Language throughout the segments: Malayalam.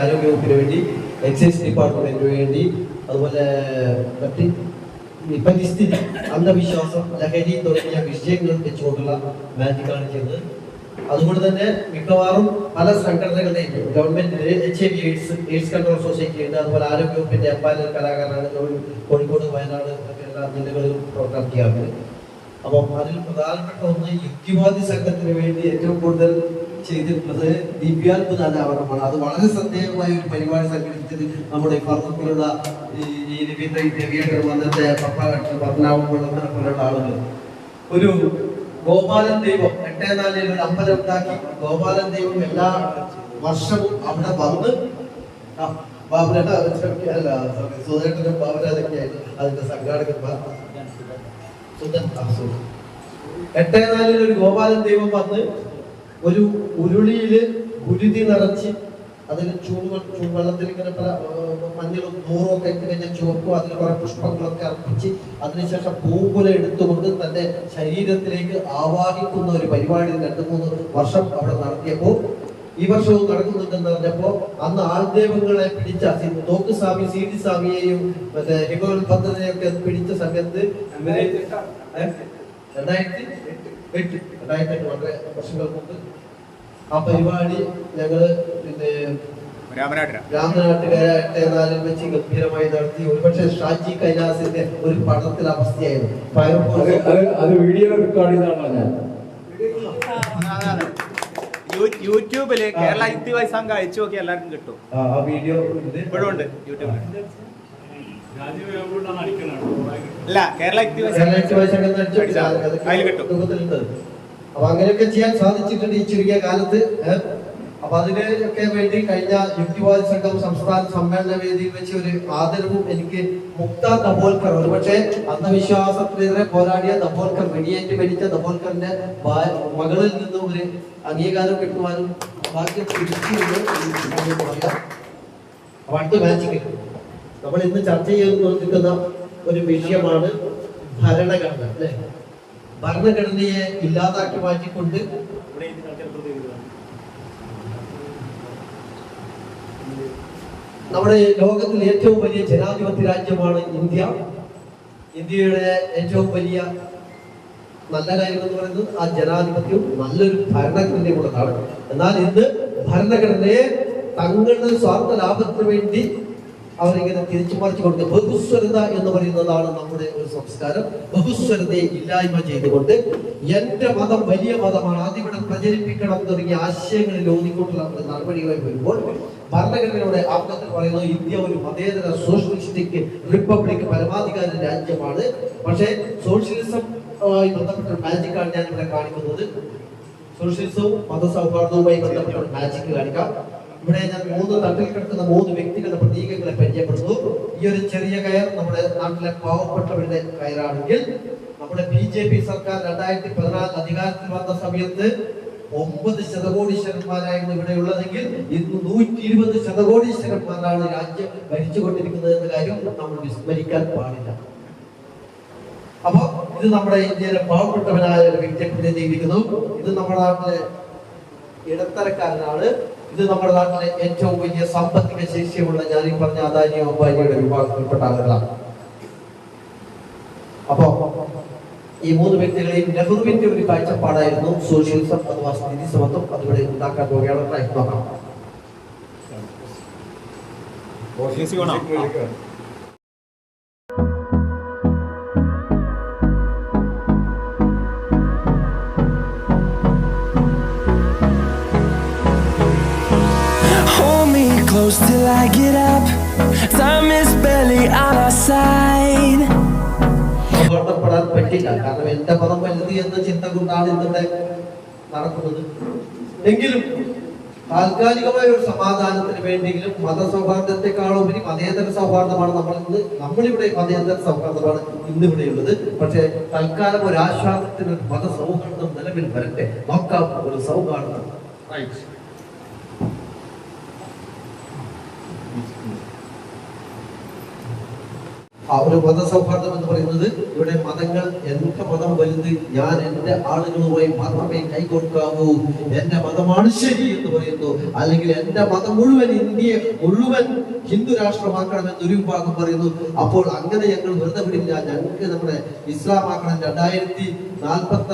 ആരോഗ്യ വകുപ്പിന് വേണ്ടി എക്സൈസ് ഡിപ്പാർട്ട്മെന്റിന് വേണ്ടി അതുപോലെ മറ്റ് പരിസ്ഥിതി അന്ധവിശ്വാസം ലഹരി തുടങ്ങിയ വിഷയങ്ങൾ വെച്ചുകൊണ്ടുള്ള മാജിക്കാണ് ചെയ്തത്. അതുകൊണ്ട് തന്നെ മിക്കവാറും പല സംഘടനകളുടെയും ഗവൺമെന്റിന്റെ H I V AIDS AIDS control society ഉണ്ട്. അതുപോലെ ആരോഗ്യ വകുപ്പിന്റെ എംപാനൽ കലാകാരനാണ് കോഴിക്കോട് വയനാട് എല്ലാ ജില്ലകളിലും പ്രോഗ്രാം ചെയ്യാറുണ്ട്. അപ്പം അതിൽ പ്രധാനപ്പെട്ട ഒന്ന് യുക്തിവാദി സംഘത്തിന് വേണ്ടി ഏറ്റവും കൂടുതൽ ചെയ്തിട്ടുള്ളത് ദിവ്യാത്മദാന അനാവരണമാണ് അത് വളരെ ശ്രദ്ധേയമായ ഒരു പരിപാടി സംഘടിപ്പിച്ചത് നമ്മുടെ ഫറൂഖിലുള്ള ഈ രവീന്ദ്ര രവിയേട്ടർ വന്നത്തെ പത്മനാഭം പോലുള്ള ആളുകൾ. ഒരു ഗോപാലൻ ദൈവം എട്ടേ നാലിൽ ഒരു അമ്പലം ഉണ്ടാക്കി. ഗോപാലൻ ദൈവം എല്ലാ വർഷവും അവിടെ വന്ന് ബാബുരേട്ട അല്ല ബാബുരാജൊക്കെയായിരുന്നു അതിന്റെ സംഘാടകന്മാർ. എട്ടേ നാലിൽ ഒരു ഗോപാലൻ ദൈവം വന്ന് ഒരു ഉരുളിയിൽ ഗുരുതി നിറച്ച് അതിൽ ചൂട് ചൂടുവെള്ളത്തിൽ ഇങ്ങനെ മഞ്ഞളും നൂറും ഒക്കെ ഇട്ട് കഴിഞ്ഞാൽ ചുവപ്പും അതിൽ കുറെ പുഷ്പങ്ങളൊക്കെ അർപ്പിച്ച് അതിനുശേഷം പൂങ്കുല എടുത്തുകൊണ്ട് തന്റെ ശരീരത്തിലേക്ക് ആവാഹിക്കുന്ന ഒരു പരിപാടി രണ്ടു മൂന്ന് വർഷം അവിടെ നടത്തിയപ്പോൾ ഈ വർഷവും നടക്കുന്നുണ്ടെന്ന് പറഞ്ഞപ്പോ അന്ന് ആൾദൈവങ്ങളെ പിടിച്ച തോക്ക് സ്വാമി സി ഡി സ്വാമിയെയും മറ്റേ ഹിമോൽ ഭദ്രനെയൊക്കെ പിടിച്ച സമയത്ത്? രണ്ടായിരത്തി എട്ട് രണ്ടായിരത്തി എട്ട്. വളരെ വർഷങ്ങൾക്ക് മുമ്പ്. ആ പരിപാടി ഞങ്ങൾ പിന്നെ രാമനാട്ടര. രാമനാട്ടുകര എട്ടേ വെച്ച് ഗംഭീരമായി നടത്തി. ഒരുപക്ഷെ ഷാജി കൈലാസിന്റെ ഒരു പടത്തിൽ അവസ്ഥയായിരുന്നു. ഫയർഫോഴ്സ് അത് അത് വീഡിയോ റെക്കോർഡ് ചെയ്താണോ ഞാൻ. യൂട്യൂബിൽ കേരള യുക്തി സംഘം അയച്ചു നോക്കി എല്ലാവർക്കും കിട്ടും. വീഡിയോ ഇപ്പോഴും ഉണ്ട് യൂട്യൂബിൽ അല്ല കേരള യുക്തി അതൊക്കെ അതിൽ കിട്ടും. അപ്പൊ അങ്ങനെയൊക്കെ ചെയ്യാൻ സാധിച്ചിട്ടുണ്ട് ഈ ചുരുങ്ങിയ കാലത്ത്? അപ്പൊ അതിനൊക്കെ വേണ്ടി കഴിഞ്ഞ യുക്തിവാദി സംഘം സംസ്ഥാന സമ്മേളന വേദിയിൽ വെച്ച് ഒരു ആദരവും എനിക്ക് മുക്ത ദബോൽക്കർ ഒരുപക്ഷെ അന്ധവിശ്വാസത്തിനെതിരെ പോരാടിയ ദബോൽക്കർ വെടിയേറ്റ് മരിച്ച ദബോൽക്കറിന്റെ മകളിൽ നിന്ന് ഒരു അംഗീകാരം കിട്ടുവാനും ഭാഗ്യം അപ്പൊ അടുത്ത മാച്ചിങ് നമ്മൾ ഇന്ന് ചർച്ച ചെയ്തുകൊണ്ടിരിക്കുന്ന ഒരു വിഷയമാണ് ഭരണഘടന അല്ലെ? ഭരണഘടനയെ ഇല്ലാതാക്കി മാറ്റിക്കൊണ്ട് നമ്മുടെ ലോകത്തിൽ ഏറ്റവും വലിയ ജനാധിപത്യ രാജ്യമാണ് ഇന്ത്യ. ഇന്ത്യയുടെ ഏറ്റവും വലിയ നല്ല കാര്യം എന്ന് പറയുന്നത് ആ ജനാധിപത്യം നല്ലൊരു ഭരണഘടനയും ഉള്ളതാണ് എന്നാൽ ഇന്ന് ഭരണഘടനയെ തങ്ങളുടെ സ്വാർത്ഥ ലാഭത്തിന് വേണ്ടി അവരിങ്ങനെ തിരിച്ചു മറിച്ചു കൊടുക്കുക ബഹുസ്വരത എന്ന് പറയുന്നതാണ് നമ്മുടെ ഒരു സംസ്കാരം. ബഹുസ്വരതയെ ഇല്ലായ്മ ചെയ്തുകൊണ്ട് എന്റെ മതം വലിയ മതമാണ്. അതിവിടെ പ്രചരിപ്പിക്കണം തുടങ്ങിയ ആശയങ്ങളിൽ ഊന്നിക്കൊണ്ടുള്ള നടപടികളായി വരുമ്പോൾ ഭരണഘടനയുടെ ആമുഖത്തിൽ പറയുന്നത് ഇന്ത്യ ഒരു മതേതര സോഷ്യലിസ്റ്റിക് റിപ്പബ്ലിക് പരമാധികാര രാജ്യമാണ്. പക്ഷേ സോഷ്യലിസം ബന്ധപ്പെട്ട മാജിക്കാണ് ഞാൻ ഇവിടെ കാണിക്കുന്നത്. സോഷ്യലിസവും മതസൗഹാർദ്ദവുമായി ബന്ധപ്പെട്ട മാജിക്ക് മാജിക് കാണിക്കാം. ഇവിടെ ഞാൻ മൂന്ന് തട്ടിൽ കിടക്കുന്ന മൂന്ന് വ്യക്തികളുടെ പ്രതീകങ്ങളെ പരിചയപ്പെടുന്നു. ഈ ഒരു ചെറിയ കയർ നമ്മുടെ നാട്ടിലെ പാവപ്പെട്ടവരുടെ കയറാണെങ്കിൽ നമ്മുടെ ബി ജെ പി സർക്കാർ രണ്ടായിരത്തി പതിനാല് അധികാരത്തിൽ വന്ന സമയത്ത് ഒമ്പത് ശതകോടീശ്വരന്മാരായിരുന്നു ഇവിടെ ഉള്ളതെങ്കിൽ ഇന്ന് നൂറ്റി ഇരുപത് ശതകോടീശ്വരന്മാരാണ് രാജ്യം ഭരിച്ചുകൊണ്ടിരിക്കുന്നത് എന്ന കാര്യം നമ്മൾ വിസ്മരിക്കാൻ പാടില്ല. അപ്പൊ ഇത് നമ്മുടെ ഇന്ത്യയിലെ പാവപ്പെട്ടവനായ ഒരു വ്യക്തിയെ പ്രതിനിധീകരിക്കുന്നു. ഇത് നമ്മുടെ നാട്ടിലെ ഇടത്തരക്കാരനാണ്. ഇത് നമ്മുടെ നാട്ടിലെ ഏറ്റവും വലിയ സാമ്പത്തിക ശേഷിയുള്ള ഞാൻ ഈ പറഞ്ഞ അദാനി അംബാനിയുടെ വിഭാഗത്തിൽപ്പെട്ട ആളുകളാണ്. അപ്പോ ഈ മൂന്ന് വ്യക്തികളെയും നെഹ്റുവിന്റെ ഒരു കാഴ്ചപ്പാടായിരുന്നു സോഷ്യലിസം അഥവാ സ്ഥിതി സമത്വം അതിവിടെ ഉണ്ടാക്കാൻ പോവുകയാണ് ട്രൈ നോക്കാം മ്യൂസിക് വേണോ Hold me close till I get up. Time is barely on our side. സൗഹാർദ്ദപ്പെടാൻ പറ്റില്ല. കാരണം എന്റെ പദം വലുതി എന്ന ചിന്ത കൊണ്ടാണ് ഇന്നത്തെ നടക്കുന്നത്. എങ്കിലും താൽക്കാലികമായ ഒരു സമാധാനത്തിന് വേണ്ടിയെങ്കിലും മതസൗഹാർദ്ദത്തെക്കാളുപരി മതേതര സൗഹാർദ്ദമാണ് നമ്മൾ ഇന്ന് നമ്മളിവിടെ മതേതര സൗഹാർദ്ദമാണ് ഇന്നിവിടെയുള്ളത്. പക്ഷേ തൽക്കാലം ഒരു ആശ്വാസത്തിന് ഒരു മതസൗഹാർദ്ദം നിലവിൽ വരട്ടെ. നോക്കാം ഒരു സൗഹാർദ്ദം. Right. ആ ഒരു മതസൗഹാർദ്ദം എന്ന് പറയുന്നത് ഇവിടെ മതങ്ങൾ എന്റെ മതം വലുത് ഞാൻ എന്റെ ആളുകളുമായി മാത്രമേ കൈകൊടുക്കാവൂ എന്റെ മതമാണ് ശരി എന്ന് പറയുന്നു. അല്ലെങ്കിൽ എന്റെ മതം മുഴുവൻ ഇന്ത്യയെ മുഴുവൻ ഹിന്ദു രാഷ്ട്രമാക്കണം എന്ന് ഒരു വിഭാഗം പറയുന്നു. അപ്പോൾ അങ്ങനെ ഞങ്ങൾ വെറുതെ വിടില്ല. ഞങ്ങൾക്ക് നമ്മുടെ ഇസ്ലാം ആക്കണം രണ്ടായിരത്തി നാൽപ്പത്തി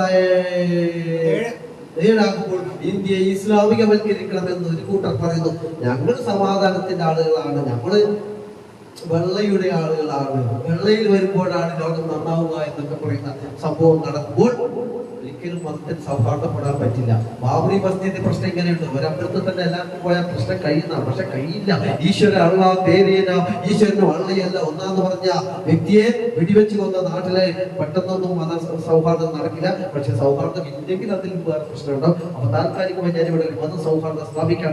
ഇന്ത്യയെ ഇസ്ലാമികവൽക്കരിക്കണം എന്ന് ഒരു കൂട്ടർ പറയുന്നു. ഞങ്ങൾ സമാധാനത്തിന്റെ ആളുകളാണ്. ഞങ്ങൾ വെള്ളയുടെ ആളുകളാണ്. വെള്ളയിൽ വരുമ്പോഴാണ് ലോകം നന്നാവുക എന്നൊക്കെ പറയുന്ന സംഭവം നടക്കുമ്പോൾ ഒരിക്കലും മതത്തിൽ സൗഹാർദ്ദപ്പെടാൻ പറ്റില്ല. ബാബറി മസ്ജിദിന്റെ പ്രശ്നം ഇങ്ങനെയുണ്ട്. ഒരമ്പലത്തിൽ തന്നെ എല്ലാവർക്കും പോയാൽ പ്രശ്നം കഴിയുന്ന പക്ഷെ കഴിയില്ല. ഈശ്വര അള്ള തേരിയന ഈശ്വരന് വള്ളയല്ല. ഒന്നാന്ന് പറഞ്ഞ വ്യക്തിയെ വെടിവെച്ച് കൊന്ന നാട്ടിലെ പെട്ടെന്നൊന്നും മത സൗഹാർദ്ദം നടക്കില്ല. പക്ഷെ സൗഹാർദ്ദം ഇല്ലെങ്കിൽ അതിൽ വേറെ പ്രശ്നമുണ്ടാവും. അപ്പൊ താൽക്കാലികമായി ഒരു മത സൗഹാർദ്ദം സ്ഥാപിക്കാൻ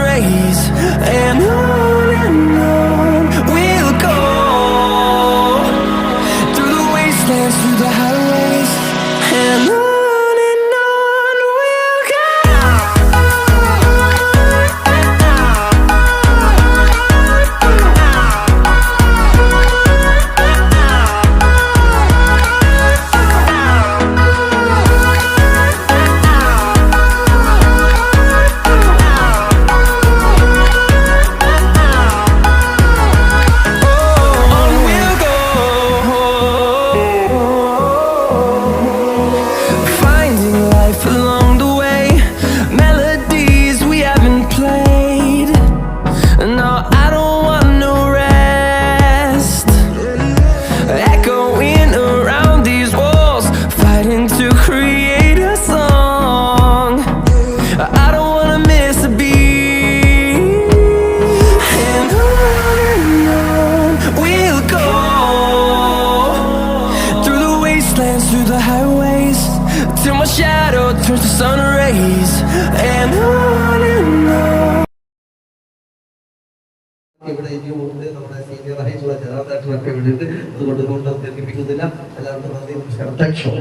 and I ജനറേറ്ററൊക്കെ ഇവിടെ ഉണ്ട് അതുകൊണ്ട് കൊണ്ട് ദീർഘിപ്പിക്കുന്നില്ല എല്ലാവർക്കും നന്ദി നമസ്കാരം താങ്ക് യു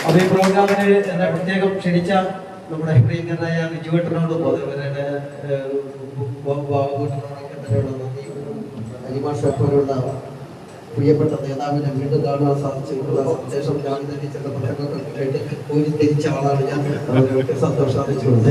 അപ്പൊ ഈ പ്രോഗ്രാമിന് എന്നെ പ്രത്യേകം ക്ഷണിച്ച നമ്മുടെ പ്രിയങ്കരനായ റിജുവേട്ടനോടും അതേപോലെ ബാബുട്ടനോടൊക്കെ തന്നെയുള്ള നന്ദി. അലിമാഷ പോലുള്ള പ്രിയപ്പെട്ട നേതാവിനെ വീണ്ടും കാണാൻ സാധിച്ചിട്ടുള്ള സന്ദേശം ഞാൻ ചില പ്രസംഗങ്ങൾക്ക് കേട്ട് പോയി തിരിച്ച ആളാണ് ഞാൻ. സന്തോഷം അറിയിച്ചുകൊണ്ട്